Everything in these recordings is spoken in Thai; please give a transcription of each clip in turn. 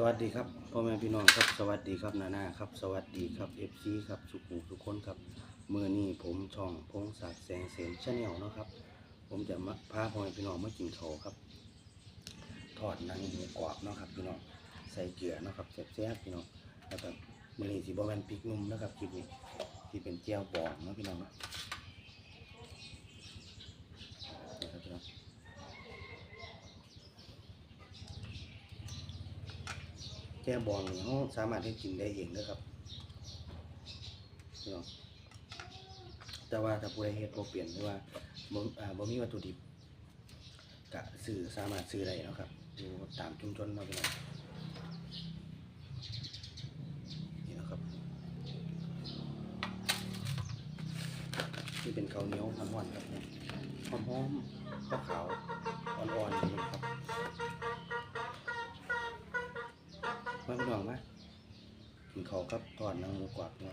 สวัสดีครับพ่อแม่พี่น้องครับสวัสดีครับนาหน้าครับ สวัสดีครับเอฟซีครับสุขุทุกคนครับเมื่อนี้ผมช่องพงศักดิ์แสงเสนชาแนลนาะครับ ผมจะมาพาพ่อแม่พี่น้องมากินเขาวครับ ทอดนังหมูกรอบเนาะครับพี่น้องใส่เกลือเนาะครับแซ่บๆพี่น้องแล้วก็เมือนี้สีบอแมนพริกหนุ่มนะครับคลิปนี้ที่เป็นเจียวบองเนาะพี่น้องเนาะนะครับพี่น้อง แก้บองนี่เขาสามารถให้กินได้เองนะครับพี่น้องแต่ว่าถ้าผู้ใดเฮ็ดบ่เปลี่ยนหรือว่าบ่อ่าบ่มีวัตถุดิบก็ซื้อสามารถซื้อได้เนาะครับอยู่ตามชุมชนเนาะพี่น้องนี่นะครับนี่เป็นข้าวเหนียวหอมๆครับหอมๆข้าวขาวอ่อนๆนี่ครับ มาพี่น้องมา กินข้าวกับทอดน้ำหมูกรอบเนา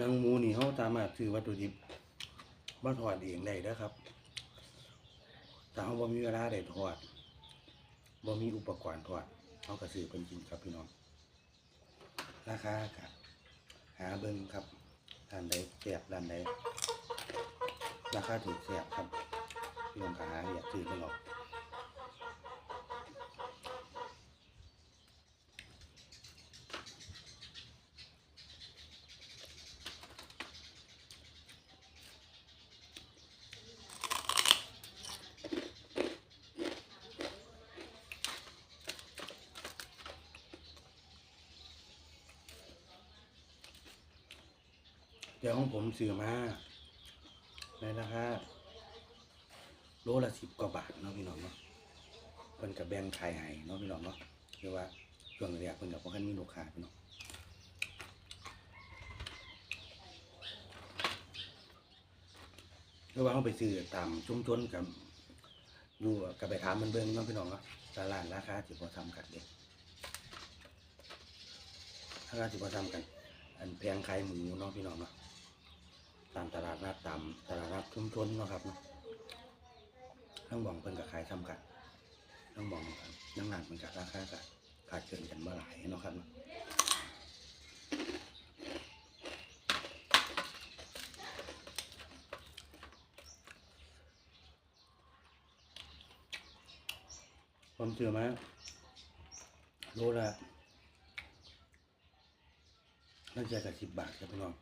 นางหมูนี่เขาสามารถซื้อวัตถุดิบมาทอดเองได้เด้อครับแต่เขาบ่มีเวลาได้ทอดบ่มีอุปกรณ์ทอดเขาก็ซื้อเป็นกินครับพี่น้อง ราคาครับหาเบิ่งครับร้านใดแซ่บร้านใดราคาถูกแซ่บครับพี่น้องก็หาอยากซื้อเพิ่นหรอก ซื้อมาในราคาโลละสิบกว่าบาทเนาะพี่น้องเนาะเพิ่นกับแบ่งขายให้เนาะพี่น้องเนาะคือว่าช่วงแรกเพิ่นกับพวกคันมีลูกค้าพี่น้องคือว่าเขาไปซื้อตามชุมชนกับอยู่กับไปถามมันเบิ่งเนาะพี่น้องเนาะตลาดราคาสิบ่ซ้ำกันเด้ราคาสิบ่ซ้ำกัน อันแพงขายหมูเนาะพี่น้องเนาะ ตามตลาดนัดตามตลาดนัดชุมชนเนาะครับเนาะทั้งบองเพิ่นกับขายทำกันทั้งบองนั่งหลานเพิ่นกับราคากับขาดเกินกันเมื่อหลายเนาะครับเนาะผมเชื่อไหมาโลละตั้งใจกับสิบบาทครับพี่น้อง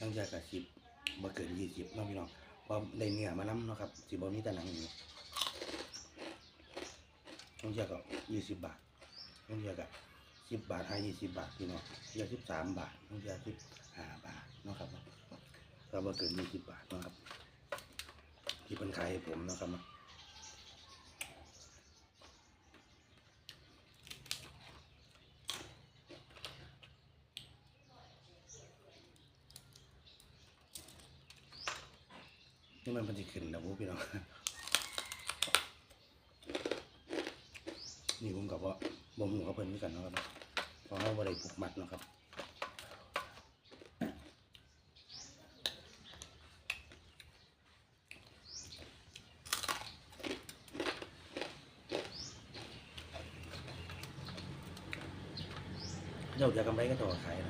ตั้งใจกับสิบบ่เกินยี่สิบเนาะพี่น้องเพราะได้เนื้อมาน้ำเนาะครับสิบ่มีแต่หนังหมูตั้งใจกับยี่สิบบาทตั้งใจกับสิบบาทห้ายี่สิบบาทพี่น้องเยอะสิบสามบาทตั้งใจสิบห้าบาทเนาะครับเนาะก็บ่เกินยี่สิบบาทเนาะครับ ที่เป็นขายให้ผมเนาะครับ นี่มันเป็นสิขึ้นนะพวกพี่น้องนี่ผมกับว่าบ่มกับเพิ่นด้วยกันนะครับเพราะเขาบ่ได้ผูกมัดนะครับเจ้าจะกำไรก็ต่อขายนะ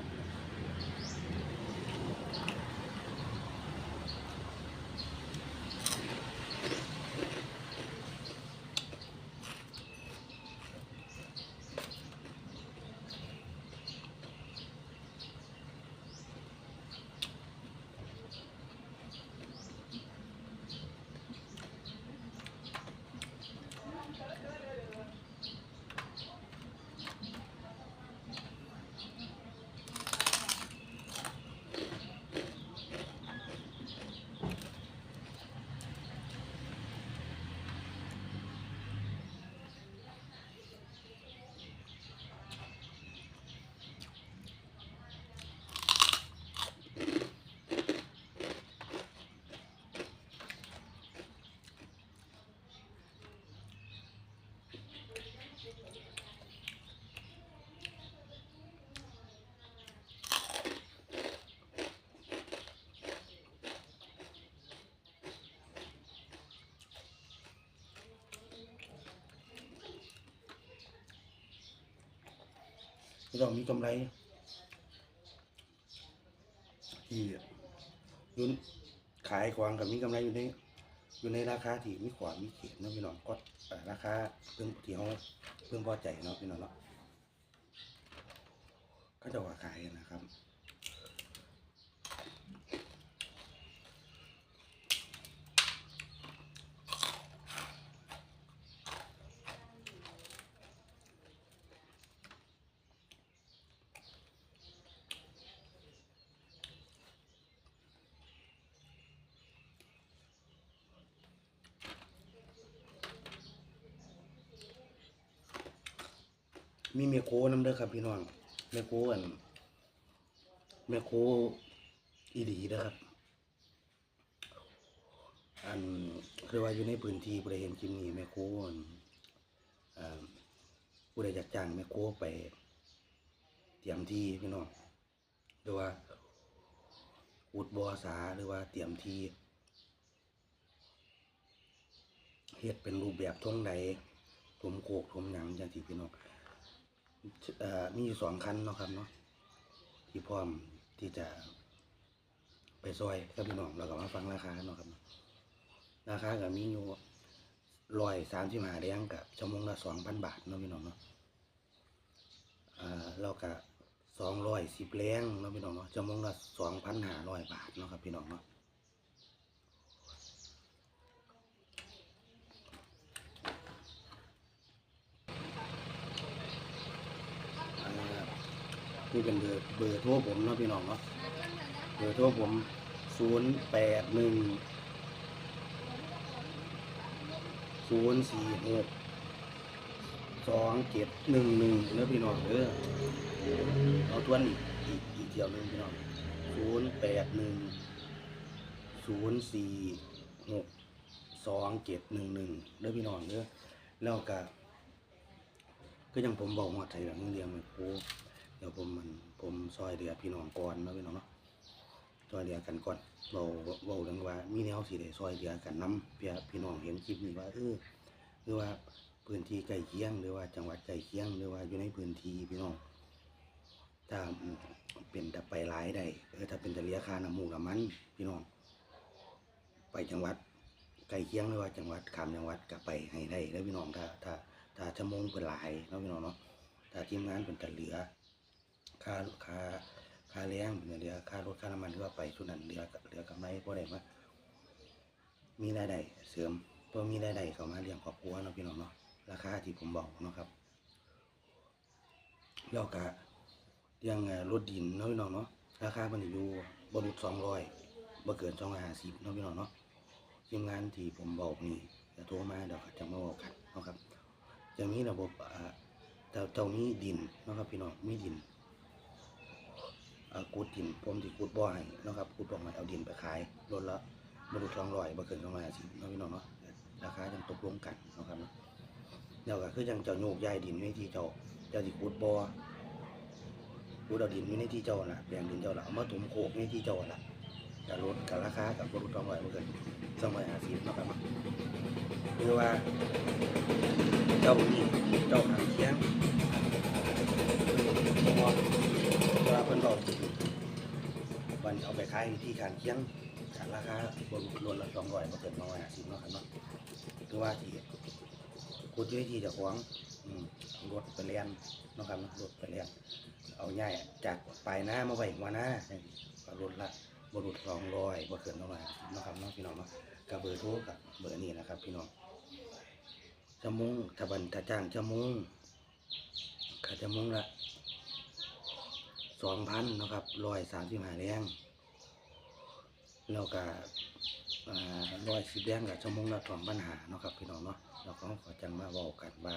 เรามีกำไรที่ยุนขายของกับมีกำไรอยู่ในอยู่ในราคาที่มีขวามมีเขียนนะพี่น้องก็ราคาเพิ่งที่เขาเพิ่งพอใจเนาะพี่น้องเนาะก็จะว่าขายนะครับ มีเมโคน้ำเด้อครับพี่น้องเมโคอันเมโคอีดีเด้ครับ อันคือว่าอยู่ในพื้นที่ผู้ใดเห็นคลิปนี้แม่โคอันอ่าผู้ใดอยากจ้างแม่โคไป เตรียมที่พี่น้องหรือว่าอุดบอสาหรือว่าเตรียมที่เฮ็ดเป็นรูปแบบท่งใดถมโคกถมหยังจังซี่พี่น้อง เอ่อมีอยู่สองคันเนาะครับเนาะที่พร้อมที่จะ ไปซอยกับพี่น้องเราก็มาฟังราคาเนาะครับราคาก็มีอยู่ร้อยสามสิบห้าแดงกับชั่วโมงละสองพันบาทเนาะพี่น้องเนาะอ่าเราก็สองร้อยสิบแรงเนาะพี่น้องเนาะชั่วโมงละสองพันห้าร้อยบาทเนาะครับพี่น้องเนาะอ่า นี่เป็นเบอร์เบอร์โทรผมเนาะพี่น้องเนาะเบอร์โทรผมศูนย์แปดหนึ่งศูนย์สี่หกสองเจ็ดหนึ่งหนึ่งเนื้อพี่น้องเด้อเอาทวนอีกอีกอีกเที่ยวหนึ่งพี่น้องศูนย์แปดหนึ่งศูนย์สี่หกสองเจ็ดหนึ่งหนึ่งเด้อพี่น้องเด้อแล้วก็ก็ยังผมบอกว่าไทยแบบเรียงมันโอ้ เดี๋ยวผมมันผมซอยเดียพี่น้องก่อนนะพี่น้องเนาะซอยเดียกันก่อนเราเว้าเรื่องว่ามีแนวสิได้ซอยเดียกันนํเพื่อพี่น้องเห็นคลิปนี้ว่าเออหรือว่าพื้นที่ใกล้เคียงหรือว่าจังหวัดใกล้เคียงหรือว่าอยู่ในพื้นที่พี่น้องถ้าเป็นแต่ไปหลายได้เออถ้าเป็นแต่เลียคาน้ำมูกน้ำมันพี่น้อง ไปจังหวัดใกล้เคียงหรือว่าจังหวัดขามจังหวัดก็ไปให้ได้แล้วพี่น้องถ้าถ้าถ้าชั่วโมงเป็นหลายเนาะพี่น้องเนาะถ้าทีมงานเป็นแต่เหลือ ค่าค่าค่าแรงเป็นเรือค่ารถค่าน้ำมันที่ว่าไปชุดนั้นเรือเรือกำไรพอได้มามีรายได้เสริมเพื่อมีรายได้เข้ามาเลี้ยงครอบครัวเนาะพี่น้องเนาะราคาที่ผมบอกเนาะครับแล้วก็เรื่องรถดินเนาะพี่น้องเนาะราคามันอยู่บรุษสองร้อยบ่เกินสองร้อยห้าสิบเนาะพี่น้องเนาะทีมงานที่ผมบอกนี่จะโทรมาเดี๋ยวจะมาบอกกันเนาะครับ จะมีระบบเจ้าเจ้ามีดินนะครับพี่น้องมีดิน กูดดินผมที่กูดบ่อให้นะครับกูดบ่อให้เอาดินไปขายรถละบรรลุสองร้อยบ่เกินสองร้อยห้าสิบนาะพี่น้องเนาะราคาจังตกลงกันนะครับเนาะเดี๋ยวก็คือจังเจ้าโยกย้ายดินไว้ที่เจ้าเจ้าที่กูดบ่อกูดเอาดินไว้ในที่เจ้าน่ะแปลงดินเจ้าละเอามาถมโคกในที่เจ้าละกับรถกับราคากับบรรลุสองร้อยบ่เกินสองร้อยห้าสิบนาะครับเนาะคือว่าเจ้านี่เจ้าหางเคียงเพราะว่าเว ลาเพิ่นจริงวันเอาไปขายที่ขางเคียงขายราคาบนรวละสองร้อยมาเกินมาร้อยห้าสิบเนาะครับเนาะคือว่าที่กูที่ที่จะขวางอืมเอารถไปเลียนเนาะครับนะรถไปเลียนเอาง่ายจากปลายหน้ามาไว้หัวหน้าก็รถละบรุษสองร้อยบ่เกินสองร้อยเนาะครับเนาะพี่น้องเนาะกับเบอร์โทรกับเบอร์นี้นะครับ พี่น้องชั่วโมงถ้าบันถ้าจ้างชั่วโมงค่าชั่วโมงละ สองพันนะครับร้อยสามสิบห้าแรงแล้วก็ร้อยสิบแดงกับชั่วโมงละสองปัญหาเนาะครับพี่น้องเนาะเราก็ขอจังมาเว้ากันว่า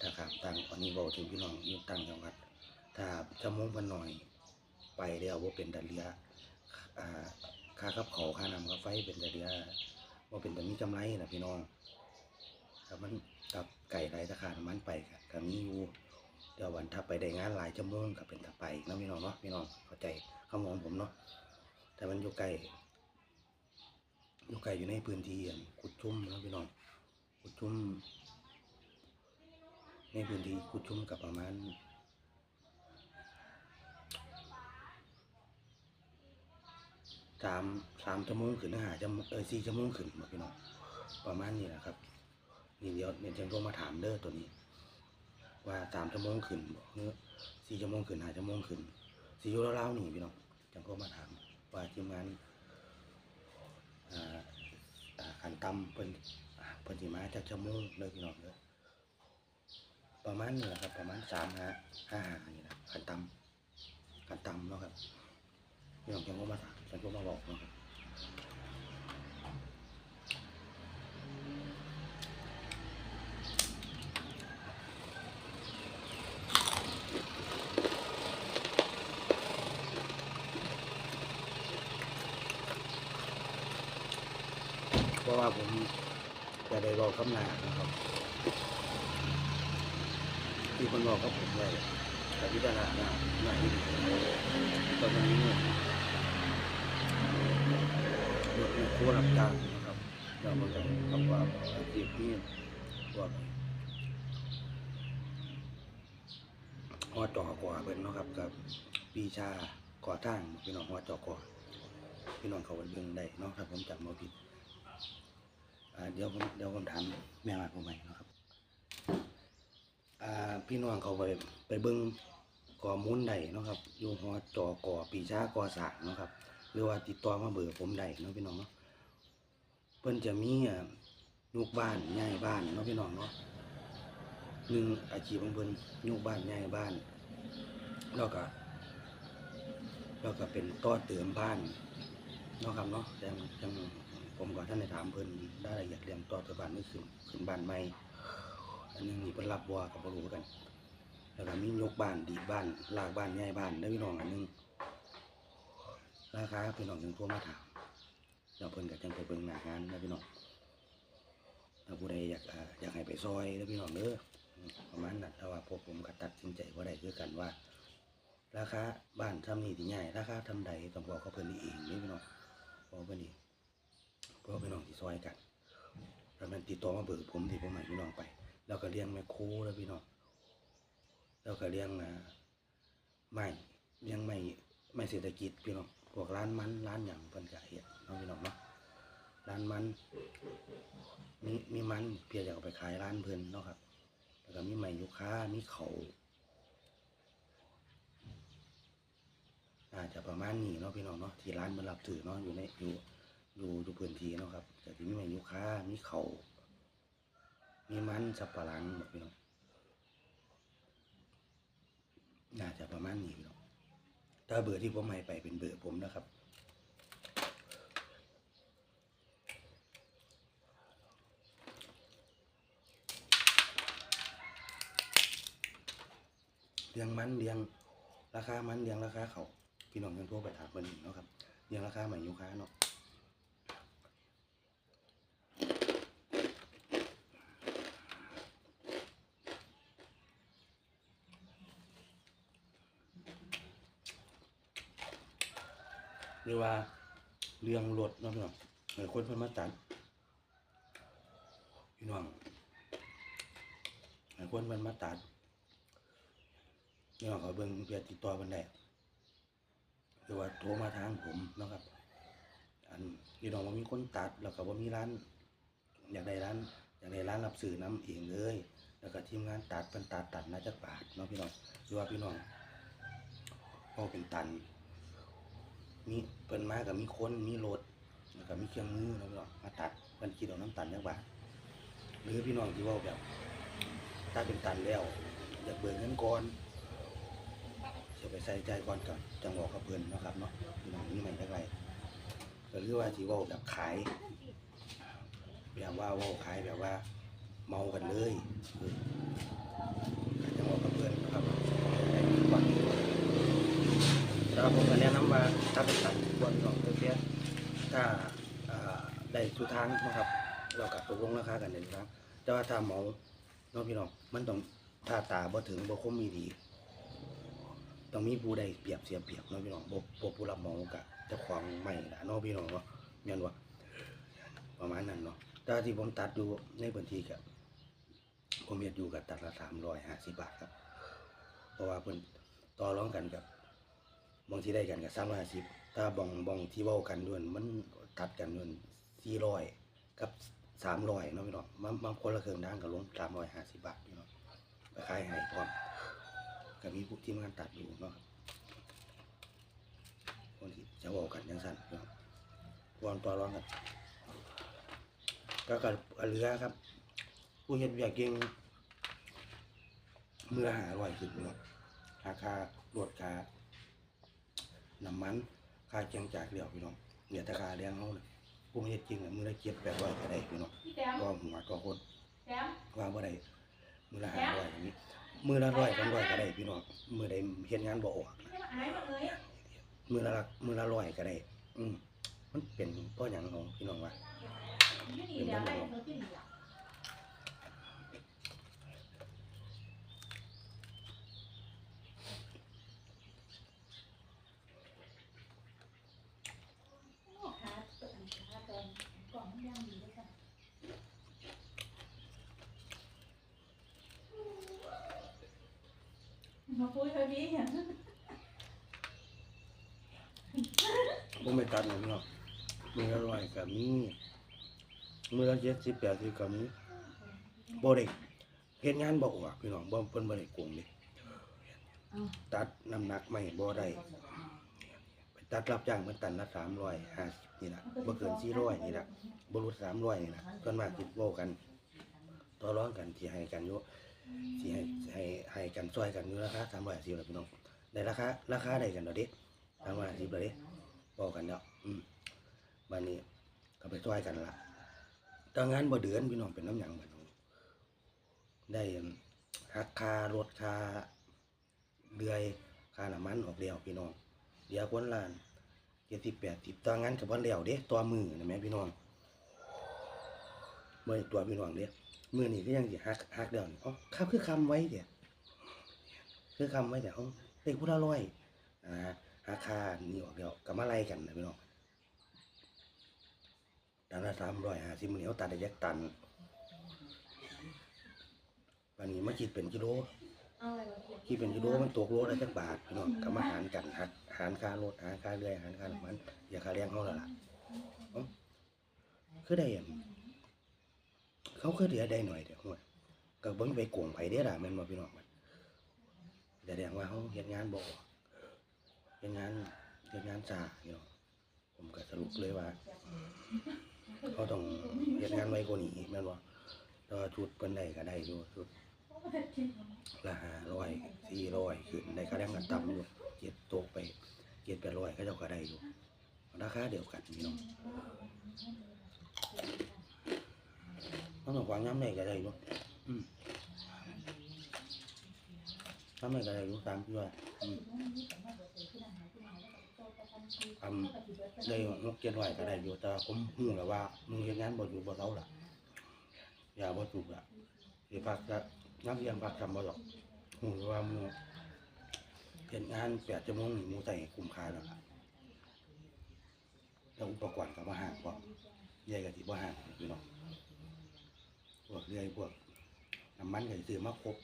ถ้าขามต่างอันนี้เว้าถึงพี่น้องอยู่ต่างจังหวัด ถ้าชั่วโมงมันหน่อย ไปเดียวว่าเป็นตะเลียค่ากับเขาค่านำค่าไฟเป็นตะเลียว่าเป็นแบบนี้กำไรนะพี่น้องถ้ามันกับไก่ไรราคาน้ำมันไปก็ก็มีอยู่ เดี๋ยววันถ้าไปได้งานหลายชั่วนมงก็เป็นถ้าไปน้องพี่น้องเนาะพี่น้องเข้าใจคำมองผมเนาะแต่มันอยู่ไกลอยู่ไกลอยู่ในพื้นที่ขุดชุ่มนะพี่น้องขุดชุ่มในพื้นที่ขุดชุ่มกับประมาณสามสามชั่วโมงขึ้นหาจำเออสี่ชั่วนขึ้นมาพี่น้องประมาณนี้แหละครับนี่เดี๋ยวเนี่ยจังโทรมาถามเด้อตัวนี้ ว่าสามชั่วโมงขึ้นบ่หรือสี่ชั่วโมงขึ้นห้าชั่วโมงขึ้นสี่อยู่ราวนี่พี่น้องจังโทรมาถามว่าทีมงานอ่าอ่าขันตำเพิ่นเพิ่นสิมาจากชั่วโมงเด้อพี่น้องเด้อประมาณนี้แหละครับประมาณสามห้าห้าหานี่นะขันตำขันตำเนาะครับพี่น้องจังโทรมาถามจังโทรมาบอกเนาะครับ เพราะว่าผม จะได้บอกคำนานะครับที่คนบอกกับผมไว้แต่พิจารณาหน้าหน้าที่ดีตอนนี้เนี่ยรถในครัวรับจ้างนะครับเราก็จะคำว่าอาชีพนี้ว่าหัวจ่อกว่าเป็นนะครับกับปีชาก่อตั้งพี่น้องหัวจ่อกว่าพี่น้องเขาไปเบิ่งได้เนาะถ้าผมจำไม่ผิด เดี๋ยวผมเดี๋ยวผมถามแม่มาผมใหม่นะครับพี่น้องเขาไปไปเบิ้งก่อมูลใดนะครับอยู่หอจอก่อปีชาก่อสางนะครับ หรือว่าติดต่อมาเบอร์ผมได้เนาะพี่น้องเนาะเพิ่นจะมีอ่าลูกบ้านย้ายบ้านเนาะพี่น้องเนาะหนึ่งอาชีพของเพิ่นลูกบ้านย้ายบ้านแล้วก็แล้วก็เป็นต่อเติมบ้านเนาะครับเนาะแต่จัง ผมก็ท่านได้ถามเพิ่นได้ละเอียดเรื่องต่อติมบ้านนี่ขึ้นขึ้นบ้านใหม่อันหนึงนี่เพิ่นรับบ่ก็บ่รู้คือกัน แล้วก็มียกบ้านดีบ้านลากบ้านย้ายบ้านได้พี่น้องอันหนึงราคาพี่น้องจังโทรมาถามแล้วเพิ่นก็จังไปเบิ่งหน้างานนะพี่น้องถ้าผู้ใดอยากอยากให้ไปซอยเด้อพี่น้องเด้อประมาณนั้นแต่ว่าพวกผมก็ตัดสินใจบ่าได้คือกันว่า ราคาบ้านทำนี่ที่ใหญ่ราคาทำใดต้องบอกเขาเพิ่นเองนี่พี่น้องบอกเพิ่นเพราะพี่น้องที่ซอยกันแล้วมันติดต่อมาเบิกผมที่ผมให้พี่น้องไป แล้วก็เลี้ยงแม่โคแล้วพี่น้องแล้วก็เลี้ยงอ่าไม้เลี้ยงไม้ไม้เศรษฐกิจพี่น้องพวกร้านมันร้านหยังเพิ่นก็เฮ็ดเนาะพี่น้องเนาะร้านมัน มีมีมันเพียงอยากไปขายร้านเพิ่นเนาะครับแล้วก็มีไม้ยูคามีเขาอาจจะประมาณนี้เนาะพี่น้องเนาะที่ร้านมันรับถือเนาะอยู่ในอยู่ อยู่อยู่พื้นที่เนาะครับแต่ที่มีไม้ยูค้ามีเขามีมันสับปะหลังหมดพี่น้องน่าจะประมาณนี้พี่น้องถ้าเบอร์ที่ผมให้ไปเป็นเบอร์ผมนะครับเลี้ยงมันเลี้ยงราคามันเลี้ยงราคาเขาพี่น้องยังโทรไปถามเบอร์นี้เนาะครับเลี้ยงราคาใหม่ยูค้าเนาะ หรือว่าเรื่องรถเนาะพี่น้องหลายคนเพิ่นมาตัดพี่น้องหลายคนเพิ่นมาตัดพี่น้องเขาเบิ่งเพียติดต่อเพิ่นได้หรือว่าโทรมาทางผมนะครับ อันพี่น้องว่ามีคนตัดแล้วก็ว่ามีร้าน อยากได้ร้าน อยากได้ร้านรับซื้อน้ำเองเลย แล้วก็ทีมงานตัดเป็นตัดตัดน่าจะบาทเนาะพี่น้องหรือว่าพี่น้องพอเป็นตัน มีเพิ่นมากับมีคนมีรถแล้วก็มีเครื่องมือแล้วก็มาตัดเพิ่นคิดเอาน้ำตันจักบาทหรือพี่น้องที่ว่าแบบถ้าเป็นตันแล้วอยากเบิกเงินก่อนจะไปใส่ใจก่อนก่อนจังบอกกับเพิ่นนะครับเนาะพี่น้องนี่มันจักไรก็คือว่าที่ว่าแบบขายแบบว่าว่าขายแบบว่า เมากันเลยจังบอกกับเพิ่นนะครับได้มีก่อนแล้วผมก็แนะนำว่า ถ้าเป็นสัตว์บนของเพื่อนถ้าได้ทุกทางนะครับ เรากับตกลงราคากันเลยครับแต่ว่าถ้าหมาน้องพี่น้องมันต้องถ้าตาบ่ถึงบ่คมมีดี ต้องมีผู้ใดเปรียบเสียเปรียบน้องพี่น้องบ่บ่ผู้รับหมากับเจ้าของใหม่ละน้องพี่น้องเนาะแม่นว่าประมาณนั้นเนาะแต่ที่ผมตัดอยู่ในพื้นที่กับผมเฮ็ดอยู่กับตัดละ350บาทครับ เพราะว่าเพิ่นต่อรองกันกับ บางทีได้กันกับสามร้อยสิบถ้าบองบองที่เว้ากันด้วยมันตัดกันด้วย400กับ300เนาะพี่น้องบางบางคนละเครื่องด้านก็ลง350บบาทพี่น้องไปขายให้พร้อมก็มีผู้ที่มงานตัดอยู่เนาะครับคนที่จะเว้ากันจังซั่นพี่น้องวอนต่อรองกันก็กับเรือครับ ผู้เฮ็ดเวียกเก่งเมื่อหาร้อยขึ้นเนาะราคารถค่า น้ำมันค่าเจียงจากเดียวพี่น้องเหลือแต่ค่าเลี้ยงเฮาน่ะผู้เฮ็ดจริงน่ะมื้อละ7 800ก็ได้พี่น้องพี่แต้มก็หัวก็คนแต้มว่าบ่ได้มื้อละ500อย่างนี้มื้อละ100 200ก็ได้พี่น้องมื้อใดเฮ็ดงานบ่ออกพี่มาอายมาเลยมื้อละมื้อละ100ก็ได้ อืมมันเป็นเพราะหยังของพี่น้องว่าไม่ดีเดี๋ยวให้เขาที่ดีอะโอ้ขาตัวอันขาตอนกล่องมันย่างดีด้วยกัน มาคุยกับีเนี่ผมไม่ตัดหรอกเนาะมีอละรอยกับมีเมื่อละเจ็ดสิบแปดสิบกับมีโบเด็กเฮ็ดงานบ่ออกพี่น้องบ่เพิ่นบ่ได้โกงเลยตัดน้ำหนักไม่บ่ได้ไปตัดรับจ้างเมันตันละสามร้อยห้าสิบนี่ละบ่เกินสี่ร้อยนี่ละบ่รุษสามร้อยนี่ละเพิ่นมากคิดโบกันต่อร้องกันที่ให้กันเยอะ สิให้ให้ให้กันช่วยกันอยู่ราคา350ล่ะพี่น้องได้ราคาราคาได้กันแล้วเด้350แล้วเด้เว้ากันแล้วอืมบัดนี้ก็ไปช่วยกันละถ้างานบ่เดือนพี่น้องเป็นน้ำหยังบัดนี้ได้หักค่ารถค่าเดือยค่าน้ำมันออกแล้วพี่น้องเดี๋ยวคนละเจ็ดสิบแปดสิบตอนงั้นกับวันเดียวเด้ตัวมือนะแม่พี่น้องเมื่อตัวพี่น้องเด้ มือนี่ก็ยังสิฮักฮักเดียวนี่อ๋อครับคือคำไว้เดี๋ยวคือคำไว้เดี๋ยวเด็กผู้ละร้อยอ่าฮักคานี่ออกเดียวกับมาไล่กันนะพี่น้องตันละสามร้อยห้าสิบมือนี้เขาตัดได้ยักตันวันนี้มาคิดเป็นกิโลเอาอะไรมาพูดที่เป็นกิโลมันตกโลละจักบาทพี่น้องก็มาหารกันหักหารค่ารถหารค่าเรือหารค่าน้ำมันอย่าค่าเลี้ยงเขาละล่ะอ้าคือได้หยัง เขาคือเดียได้หน่อยเดียวหัวก็เบิ่งไปโกงไผเด้อล่ะแม่นบ่พี่น้องมันแสดงว่าเขาเฮ็ดงานบ่อกเฮ็ดงานเฮ็ดงานช้าพี่น้องผมก็สรุปเลยว่าเขาต้องเฮ็ดงานไวกว่านี้แม่นบ่แต่ว่าชุดเพิ่นได้ก็ได้อยู่ชุดละห้าร้อยสี่ร้อยขึ้นในค่าแรงกันต่ำอยู่เจ็ดตกไปเจ็ดแปดร้อยก็เจ้าก็ได้อยู่ราคาเดียวกันพี่น้อง ต้องบอกว่าย้ำได้ก็ได้อยู่อืมย้ำได้ก็ได้อยู่ตามที่ว่าอืมทำได้นกเจ็ดร้อยก็ได้อยู่แต่ผมหูแหละว่ามึงเฮ็ดงานบ่อยู่บ่เซาล่ะอย่าบ่ถูกล่ะสิพักจะน้ำเลี้ยงพักทำบ่หรอกหูว่ามึงเฮ็ดงานแปดชั่วโมงนี่หมูใส่คุ้มค่าแล้วล่ะแล้วอุปกรณ์ก็บ่ห่างพร้อมใหญ่ก็สิบ่ห่างพี่น้อง พวกเรื่อยพวกน้ำมันก็ซื้อมาครบ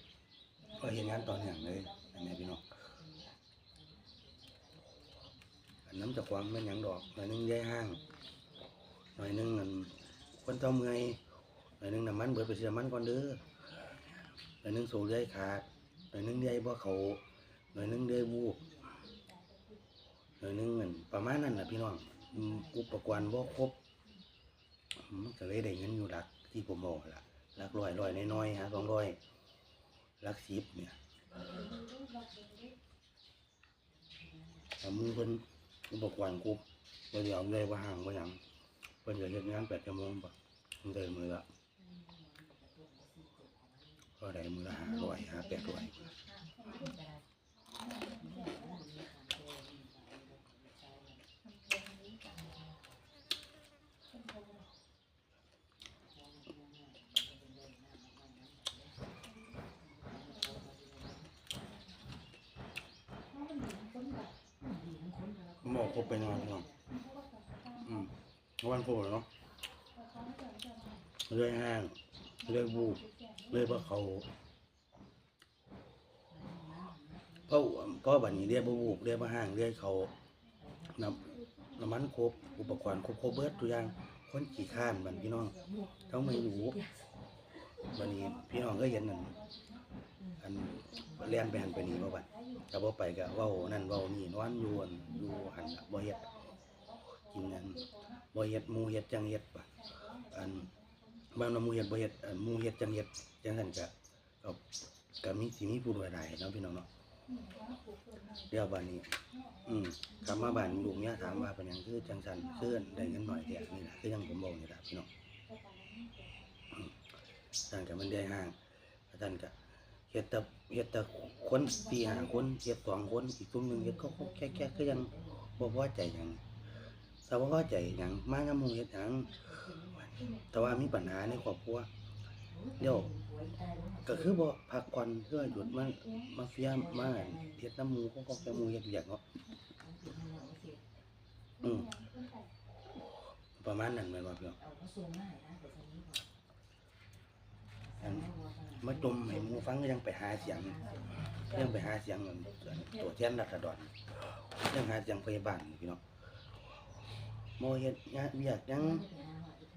ก็เฮ็ดงานตอเนื่องเลยอันนี้พี่น้องอันน้ำจากความแม่นหยังดอกหน่อยหนึงใหญ่ห้างหน่อยหนึงอันคนเท่าเมื่อยหน่อยหนึงน้ำมันเบิดไปซื้อน้ำมันก่อนเด้อหน่อยหนึงโซเลื่อยขาดหน่อยหนึงเลื่อยบ่เขาหน่อยหนึงเลื่อยวูบหน่อยหนึงนั่นประมาณนั้นแหละพี่น้องอุปกรณ์บ่ครบมันก็เลยได้เงินอยู่หลักที่ผมบอกละ ลักร้อยร้อยน้อยๆฮะสองร้อยหลักสิบเนี่ยแต่มือเพิ่นอุปกรณ์ครบบ่ได้เอาเลยว่าห่างบ่าหยังเพิ่นก็เฮ็ดงาน8ชั่วโมงบ่มันได้มือละก็ได้มือละห้าร้อยห้าแปดร้อย หมอครบไปนอนพี่น้องอืมวันครบแล้วเนาะเรื่อยห้างเรื่อยบูเรื่อยว่าเขาพราะพราะบัดนี้เรียกบูบเรียกว่าห้างเรียกเขาน้ำน้ำมันครบอุปกรณ์ครบครบเบิดทุกอย่างคนขี่ข้านบันพี่น้องเขาไม่รู้วันนี้พี่น้องก็เห็นนั่น อันเลียนไปหันไปนี่บ่บัดถ้าบ่ไปก็เว้านั่นเว้านี่นอนอยู่อั่นอยู่หันน่ะบ่เฮ็ดกินนั่นบ่เฮ็ดหมู่เฮ็ดจังเฮ็ดบัดอันบ้านว่าหมู่เฮ็ดบ่เฮ็ดอันหมู่เฮ็ดจังเฮ็ดจังซั่นก็ก็ก็มีสิมีผู้รวยหลายเนาะพี่น้องเนาะเดี๋ยวบ้านนี้ อืมกลับมาบ้านลุงเนี่ยถามว่าเป็นหยังคือจังสันคือนได้เงินหน่อยแท้นี่แหละคือยังผมบอกนี่แหละพี่น้องอืมท่านกับมันได้ห้างท่านก็ เฮ็ดแต่เฮ็ดแต่คนสี่ห้าคนเฮ็ดสองคนอีกกลุ่มหนึงเฮ็ดก็แค่แค่ก็ยังบ่พอใจหยังแต่ว่าพอใจหยังมางามหมู่เฮ็ดหยังแต่ว่ามีปัญหาในครอบครัวเดี๋ยวก็คือบ่พักผ่อนเพื่อหยุดมามาเฟียมาเฮ็ดน้ำหมูของของแกหมูเฮ็ดเวียกเนาะอืมประมาณนั้นแม่นบ่พี่น้องอัน มาจมให้หมูฟังก็ยังไปหาเสียงยังไปหาเสียงอันตัวแทนรัฐดรยังหาเสียงพยาบาลพี่น้องโมเฮ็ดงานเวียกยัง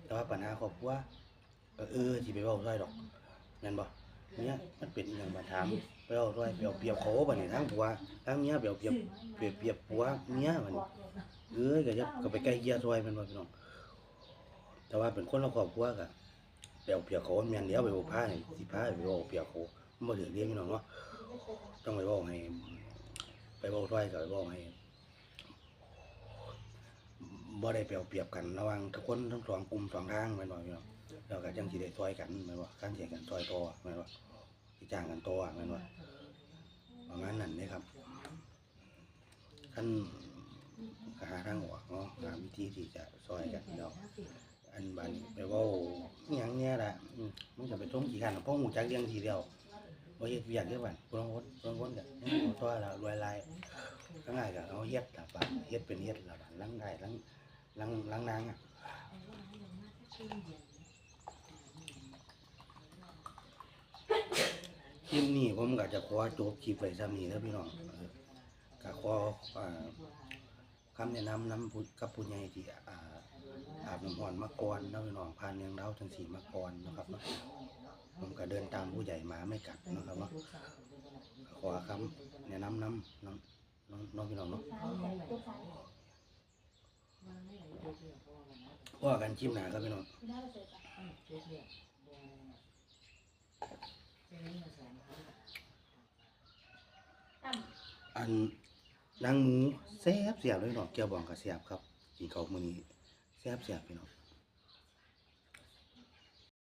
แต่ว่าปัญหาครอบครัวก็เออสิไปเว้าซอยดอกแม่นบ่เนี่ยมันเป็นอหย่างมาถามไปเอาด้วยไปเอาเปรียบเขาบัดนี้ทั้งผัวทั้งเมียไปเอาเปรียบเปรียบเปรียบผัวเมียบันี้เอ้ยก็จะก็ไปใกล้เกลียซอยแมันว่พี่น้องแต่ว่าเป็นคนละครอบครัวก็ ไปเอาเปียบเขาแม่นเดี๋ยวไปเอาผ้าให้สิผ้าไปเอาเปียบเขามันบ่เหลือเลี้ยงพี่น้องเนาะต้องไปบอกให้ไปบอกด้วยก็ไปบอกให้บ่ได้ไปเอาเปรียบกันระหว่างทุกคนทั้งสองกลุ่มสองทางแม่นบ่พี่น้องเราก็จังสิได้ซอยกันแม่นบ่การเสียกันซอยต่อแม่นบ่สิจ้างกันต่อแม่นบ่ประมาณนั้นเด้ครับคันหาทางออกเนาะหาวิธีที่จะซอยกันเนาะ อันบันไปเว้าอิหยังเนี่ยแหละอืมมันก็ไปต้มกี่คันพราะหูจักเรื่องทีเดียวบ่เฮ็ดเวียกเด้อบัดผู้ลางคนผู้ลางคนก็ยังบ่ต่อละรวยลายข้งง่ายก็เอาเฮ็ดล่ะบัดเฮ็ดเป็นเฮ็ดล่ะบัดลังได้ลังลังลังนางอะคลิปนี้ผมก็จะขอจบคลิปไว้ซ้ำนี้แล้วพี่น้องเออก็ขออ่า คำแนะนำนำผู้กับผู้ใหญ่ที่อ่า บน้ำร้อนมาก่อนเนาะพี่น้องผ่านเรื่องเล่าวทั้งสี่มาก่อนนะครับเนาะผมก็เดินตามผู้ใหญ่มาไม่กัดนะครับเนาะก็ขอคำแนะนำนำน้องน้องน้องพี่น้องเนาะว่ากันคลิปหนาครับพี่น้องอันนางหมูแซ่บเสียบเลยเนาะแก้วบองก็แซ่บครับกินข้าวมื้อนี้ แซ่บแซ่บพี่น้อง